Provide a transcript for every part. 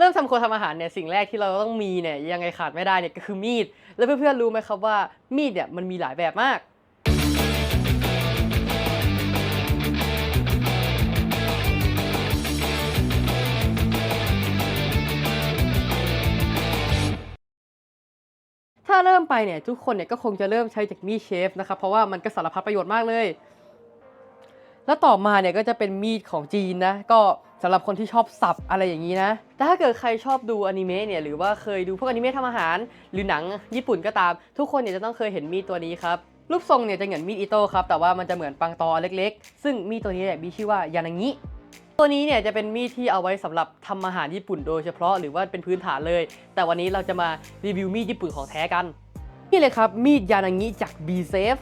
เริ่มทำครัวทำอาหารเนี่ยสิ่งแรกที่เราต้องมีเนี่ยยังไงขาดไม่ได้เนี่ยก็คือมีด แล้วเพื่อนๆรู้ไหมครับว่ามีดเนี่ยมันมีหลายแบบมาก ถ้าเริ่มไปเนี่ยทุกคนเนี่ยก็คงจะเริ่มใช้จากมีดเชฟนะครับเพราะว่ามันก็สารพัดประโยชน์มากเลย แล้วต่อมาเนี่ยก็จะเป็นมีดของจีนนะก็ สำหรับคนที่ชอบสับอะไรอย่างนี้นะ แต่ถ้าเกิดใครชอบดูอนิเมะเนี่ยหรือว่าเคยดูพวกอนิเมะทำอาหาร หรือหนังญี่ปุ่นก็ตาม ทุกคนเนี่ยจะต้องเคยเห็นมีดตัวนี้ครับ รูปทรงเนี่ยจะเหมือนมีดอิโต้ครับ แต่ว่ามันจะเหมือนปังตอเล็กๆ ซึ่งมีดตัวนี้เนี่ยมีชื่อว่ายานางิตัวนี้เนี่ยจะเป็นมีดที่เอาไว้สำหรับทำอาหารญี่ปุ่นโดยเฉพาะหรือว่าเป็นพื้นฐานเลย แต่วันนี้เราจะมารีวิวมีดญี่ปุ่นของแท้กัน นี่เลยครับ มีดยานางิจาก B Safe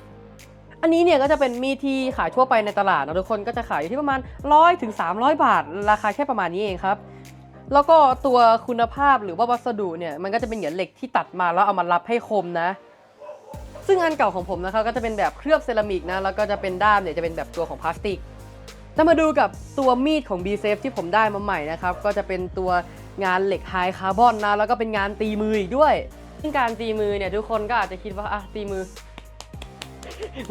อันนี้เนี่ยก็จะเป็นมีดที่ขายทั่วไปในตลาดนะทุกคนก็จะขายอยู่ที่ประมาณ 100ถึง300 บาท ราคาแค่ประมาณนี้เองครับแล้วก็ตัวคุณภาพหรือว่าวัสดุเนี่ยมันก็จะเป็นเหมือนเหล็กที่ตัดมาแล้วเอามารับให้คมนะ ซึ่งอันเก่าของผมนะครับก็จะเป็นแบบเคลือบเซรามิกนะแล้วก็จะเป็นด้ามเนี่ยจะเป็นแบบตัวของพลาสติกจะมาดูกับตัวมีดของ B Safe ที่ผมได้มาใหม่นะครับก็จะเป็นตัวงานเหล็กไฮคาร์บอนนะแล้วก็เป็นงานตีมืออีกด้วยซึ่งการตีมือเนี่ยทุกคนก็อาจจะคิดว่าอะตีมือ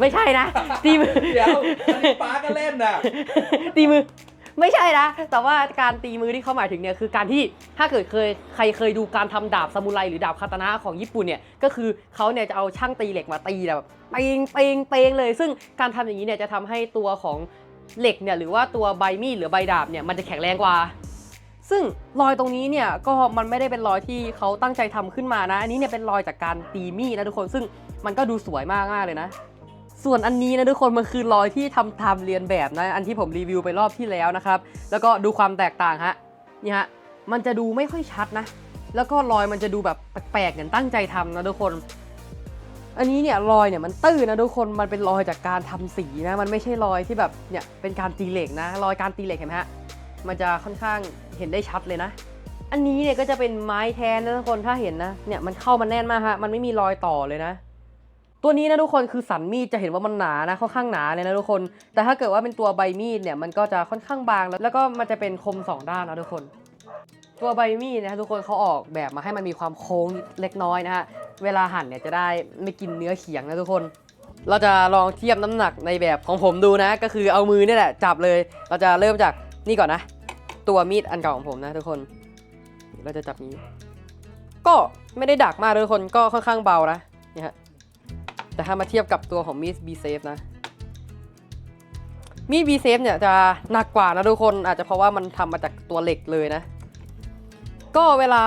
ไม่ใช่นะ ตีมือเดี๋ยวอันนี้ป้าก็เล่นน่ะ ตีมือ ไม่ใช่นะ แต่ว่าการตีมือที่เขาหมายถึงเนี่ยคือการที่ถ้าเกิดเคยใครเคยดูการทำดาบซามูไรหรือดาบคาตานะของญี่ปุ่นเนี่ยก็คือเขาเนี่ยจะเอาช่างตีเหล็กมาตีแบบเปงเปงเปงเลย ซึ่งการทำอย่างนี้เนี่ยจะทำให้ตัวของเหล็กเนี่ยหรือว่าตัวใบมีดหรือใบดาบเนี่ยมันจะแข็งแรงกว่าซึ่งรอยตรงนี้เนี่ยก็มันไม่ได้เป็นรอยที่เขาตั้งใจทำขึ้นมานะ อันนี้เนี่ยเป็นรอยจากการตีมีดนะทุกคน ซึ่งมันก็ดูสวยมากมากๆเลยนะ ส่วนอันนี้นะทุกคนมันคือรอยที่ทำตามเรียนแบบนะอันที่ผมรีวิวไปรอบที่แล้วนะครับแล้วก็ดูความแตกต่างฮะนี่ฮะมันจะดูไม่ค่อยชัดนะ แล้วก็รอยมันจะดูแบบแปลกๆเหมือนตั้งใจทำนะทุกคน อันนี้เนี่ยรอยเนี่ยมันตื้นนะทุกคนมันเป็นรอยจากการทำสีนะ มันไม่ใช่รอยที่แบบเนี่ยเป็นการตีเหล็กนะ รอยการตีเหล็กเห็นไหมฮะมันจะค่อนข้างเห็นได้ชัดเลยนะ อันนี้เนี่ยก็จะเป็นไม้แทนนะทุกคนถ้าเห็นนะเนี่ยมันเข้ามันแน่นมากฮะมันไม่มีรอยต่อเลยนะ ตัวนี้นะทุกคนคือสันมีดจะเห็นว่ามันหนานะค่อนข้างหนาเลยนะทุกคน แต่ถ้าเกิดว่าเป็นตัวใบมีดเนี่ยมันก็จะค่อนข้างบางแล้วแล้วก็มันจะเป็นคมสองด้านนะทุกคน ตัวใบมีดนะทุกคนเขาออกแบบมาให้มันมีความโค้งเล็กน้อยนะฮะเวลาหั่นเนี่ยจะได้ไม่กินเนื้อเขียงนะทุกคน เราจะลองเทียบน้ำหนักในแบบของผมดูนะ ก็คือเอามือเนี่ยแหละจับเลย เราจะเริ่มจากนี่ก่อนนะ ตัวมีดอันเก่าของผมนะทุกคน เราจะจับนี้ ก็ไม่ได้ดักมากทุกคนก็ค่อนข้างเบานะนี่ฮะ แต่ถ้ามาเทียบกับตัวของมีด B Safe นะ มีด B Safe เนี่ยจะหนักกว่านะทุกคน อาจจะเพราะว่ามันทำมาจากตัวเหล็กเลยนะ ก็เวลา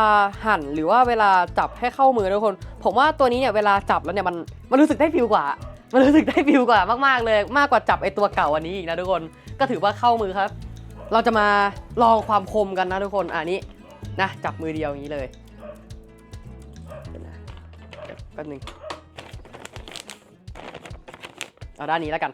หั่นหรือว่าเวลาจับให้เข้ามือทุกคน ผมว่าตัวนี้เนี่ยเวลาจับแล้วเนี่ยมันมันรู้สึกได้ฟิลกว่า มันรู้สึกได้ฟิลกว่ามากๆเลย มากกว่าจับไอตัวเก่าอันนี้อีกนะทุกคน ก็ถือว่าเข้ามือครับ เราจะมาลองความคมกันนะทุกคนอ่านี้นะจับมือเดียวอย่างนี้เลยเดี๋ยวนะเดี๋ยวแป๊บนึง เอาด้านนี้แล้วกัน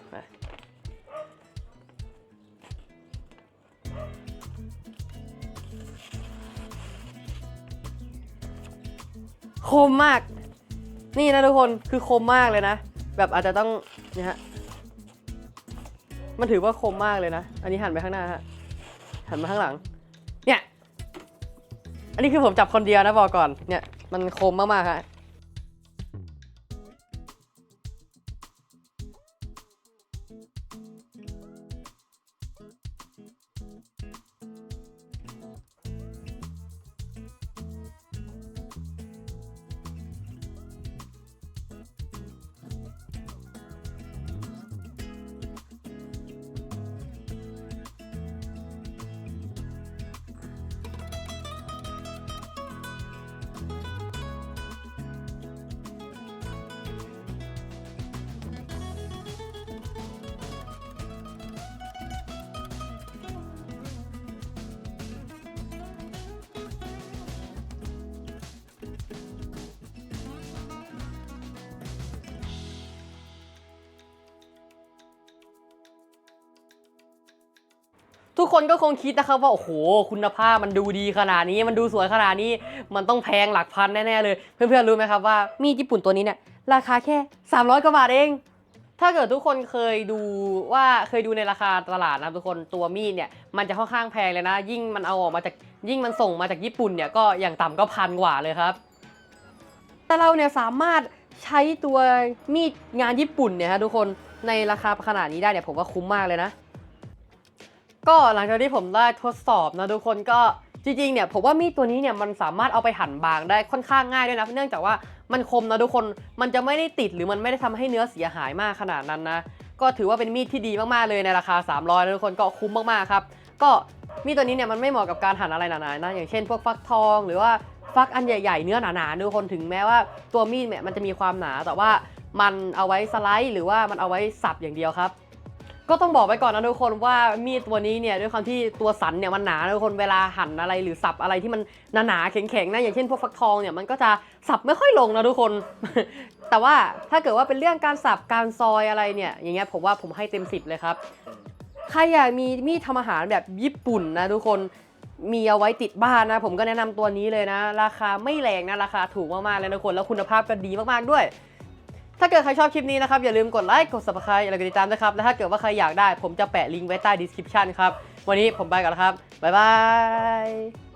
คมมาก นี่นะทุกคนคือคมมากเลยนะ แบบอาจจะต้องเนี่ยฮะมันถือว่าคมมากเลยนะ อันนี้หันไปข้างหน้าฮะหันมาข้างหลัง เนี่ย อันนี้คือผมจับคนเดียวนะบอกก่อน เนี่ย มันคมมากๆฮะ ทุกคนก็คงคิดนะครับว่าโอ้โห คุณภาพมันดูดีขนาดนี้ มันดูสวยขนาดนี้ มันต้องแพงหลักพันแน่ๆเลย เพื่อนๆรู้ไหมครับว่ามีดญี่ปุ่นตัวนี้เนี่ยราคาแค่ 300 กว่าบาทเอง ถ้าเกิดทุกคนเคยดูว่าเคยดูในราคาตลาดนะครับทุกคนตัวมีดเนี่ยมันจะค่อนข้างแพงเลยนะ ยิ่งมันเอาออกมาจากยิ่งมันส่งมาจากญี่ปุ่นเนี่ยก็อย่างต่ำก็พันกว่าเลยครับ แต่เราเนี่ยสามารถใช้ตัวมีดงานญี่ปุ่นเนี่ยฮะทุกคนในราคาขนาดนี้ได้เนี่ยผมว่าคุ้มมากเลยนะ ก็หลังจากที่ผมได้ทดสอบนะทุกคนก็จริงๆเนี่ยผมว่ามีดตัวนี้เนี่ยมันสามารถเอาไปหั่นบางได้ค่อนข้างง่ายด้วยนะเนื่องจากว่ามันคมนะทุกคนมันจะไม่ได้ติดหรือมันไม่ได้ทำให้เนื้อเสียหายมากขนาดนั้นนะก็ถือว่าเป็นมีดที่ดีมากๆเลยในราคา 300นะทุกคนก็คุ้มมากๆครับก็มีดตัวนี้เนี่ยมันไม่เหมาะกับการหั่นอะไรหนาๆนะอย่างเช่น พวกฟักทองหรือว่าฟักอันใหญ่ ๆ เนื้อหนาๆทุกคนถึงแม้ว่าตัวมีดเนี่ยมันจะมีความหนาแต่ว่ามันเอาไว้สไลด์ หรือว่ามันเอาไว้สับอย่างเดียวครับ ก็ต้องบอกไว้ก่อนนะทุกคนว่ามีดตัวนี้เนี่ยด้วยความที่ตัวสันเนี่ยมันหนาทุกคนเวลาหั่นอะไรหรือสับอะไรที่มันหนาๆแข็งๆนะอย่างเช่นพวกฟักทองเนี่ยมันก็จะสับไม่ค่อยลงนะทุกคน แต่ว่าถ้าเกิดว่าเป็นเรื่องการสับการซอยอะไรเนี่ยอย่างเงี้ยผมว่าผมให้เต็มสิบเลยครับใครอยากมีมีดทำอาหารแบบญี่ปุ่นนะทุกคนมีเอาไว้ติดบ้านนะ ผมก็แนะนำตัวนี้เลยนะ ราคาไม่แรงนะ ราคาถูกมากๆเลยนะทุกคนแล้วคุณภาพก็ดีมากๆด้วย ถ้าเกิดใครชอบคลิปนี้นะครับ อย่าลืมกดไลค์กด subscribe อย่าลืมกดติดตามนะครับ และถ้าเกิดว่าใครอยากได้ ผมจะแปะลิงก์ไว้ใต้ description ครับ วันนี้ผมไปก่อนแล้วครับ บ๊ายบาย